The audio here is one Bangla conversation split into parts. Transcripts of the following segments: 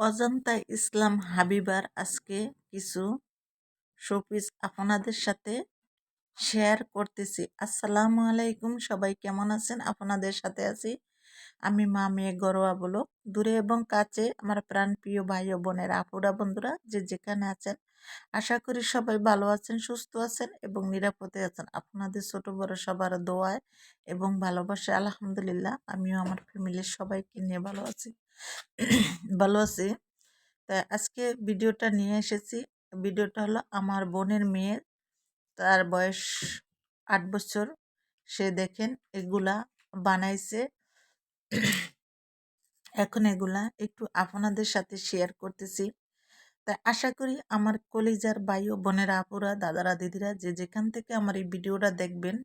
অজন্তা ইসলাম হাবিবার আজকে কিছু শোপিস আপনাদের সাথে শেয়ার করতেছি। আসসালামু আলাইকুম, সবাই কেমন আছেন? আপনাদের সাথে আছি আমি মা, মেয়ে গরোয়া বলো দূরে এবং কাছে আমার প্রাণ প্রিয় ভাই ও বোনের, আপুরা, বন্ধুরা যে যেখানে আছেন, আশা করি সবাই ভালো আছেন, সুস্থ আছেন এবং নিরাপদে আছেন। আপনাদের ছোট বড় সবার দোয়ায় এবং ভালোবাসে আলহামদুলিল্লাহ আমিও আমার ফ্যামিলির সবাইকে নিয়ে ভালো আছি। ভালো আছি। তা আজকে ভিডিওটা নিয়ে এসেছি। ভিডিওটা হলো আমার বোনের মেয়ে, তার বয়স আট বছর। সে দেখেন এগুলা বানাইছে। এখন এগুলা একটু আপনাদের সাথে শেয়ার করতেছি। তাই আশা করি আমার কলিজার ভাই ও বোনেরা, আপুরা, দাদারা, দিদিরা যে যেখান থেকে আমার এই ভিডিওটা দেখবেন,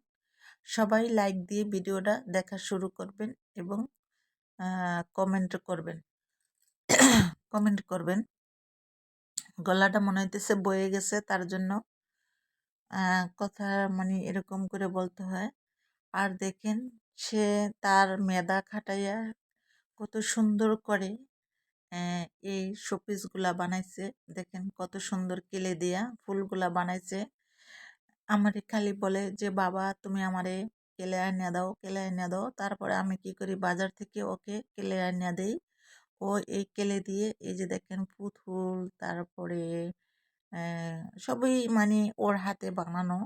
সবাই লাইক দিয়ে ভিডিওটা দেখা শুরু করবেন এবং কমেন্ট করবেন। কমেন্ট করবেন। গলাটা মনে হইতেছে বয়ে গেছে, তার জন্য কথা মানে এরকম করে বলতে হয়। আর দেখেন সে তার মেদা খাটাইয়া কত সুন্দর করে এই শোপিসগুলা বানাইছে। দেখেন কত সুন্দর কেলে দিয়া ফুলগুলা বানাইছে। আমারে খালি বলে যে, বাবা, তুমি আমারে কেলে আনিয়া দাও, কেলে আনিয়া দাও। তারপরে আমি কি করি, বাজার থেকে ওকে কেলে আনিয়া দেই। ও এই কেলে দিয়ে এই যে দেখেন পুতুল, তারপরে সবই মানে ওর হাতে বানানো।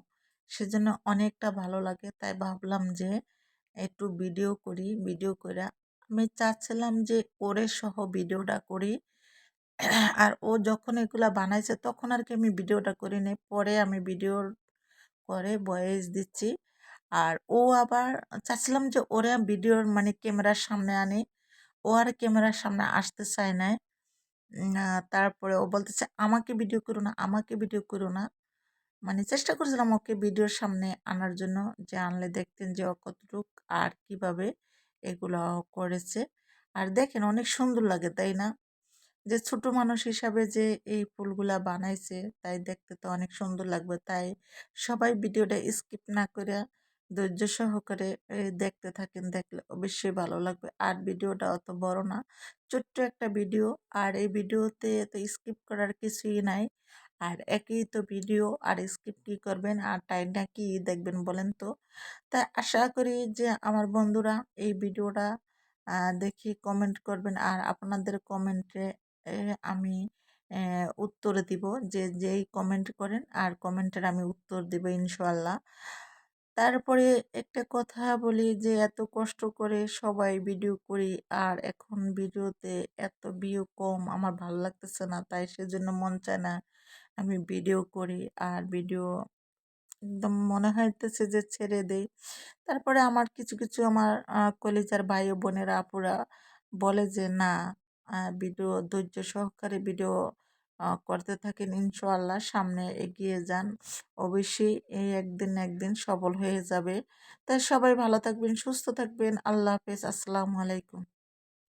সেজন্য অনেকটা ভালো লাগে। তাই ভাবলাম যে একটু ভিডিও করি, ভিডিও করে আমি চাচ্ছিলাম যে ওরে সহ ভিডিওটা করি। আর ও যখন এগুলা বানাইছে তখন আর কি আমি ভিডিওটা করি নি পরে আমি ভিডিওর করে ভয়েস দিচ্ছি। আর ও আবার চাচ্ছিলাম যে ওরা ভিডিওর মানে ক্যামেরার সামনে আনি। ও আর ক্যামেরার সামনে আসতে চায় না তারপরে ও বলতেছে, আমাকে ভিডিও করো না, আমাকে ভিডিও করো না। মানে চেষ্টা করেছিলাম ওকে ভিডিওর সামনে আনার জন্য যে আনলে দেখতেন যে ও কতটুক আর কীভাবে এগুলো করেছে। আর দেখেন অনেক সুন্দর লাগে, তাই না? যে ছোট মানুষ হিসাবে যে এই ফুলগুলা বানাইছে, তাই দেখতে তো অনেক সুন্দর লাগবে। তাই সবাই ভিডিওটা স্কিপ না করে ধৈর্য সহকারে দেখতে থাকেন, দেখলে অবশ্যই ভালো লাগবে। আর ভিডিওটা অত বড় না, ছোট্ট একটা ভিডিও আর এই ভিডিওতে তো স্কিপ করার কিছুই নাই। আর একই তো ভিডিও আর স্কিপ কী করবেন? আর টাইমটা কি দেখবেন বলেন তো? তাই আশা করি যে আমার বন্ধুরা এই ভিডিওটা দেখি কমেন্ট করবেন। আর আপনাদের কমেন্টে আমি উত্তর দিব যে যেই কমেন্ট করেন আর কমেন্টের আমি উত্তর দেব ইনশাল্লাহ তারপরে একটা কথা বলি যে, এত কষ্ট করে সবাই ভিডিও করি আর এখন ভিডিওতে এত ভিউ কম, আমার ভালো লাগতেছে না। তাই সেজন্য মন চায় না আমি ভিডিও করি আর ভিডিও একদম মনে হইতেছে যে ছেড়ে দেই। তারপরে আমার কিছু কিছু আমার কলিজার ভাই ও বোনেরা আপুরা বলে যে, না ভিডিও ধৈর্য সহকারে ভিডিও করতে থাকেন ইনশাল্লাহ সামনে এগিয়ে যান। অবশ্যই এই একদিন একদিন সফল হয়ে যাবে। তাই সবাই ভালো থাকবেন, সুস্থ থাকবেন। আল্লাহ হাফেজ। আসসালামু আলাইকুম।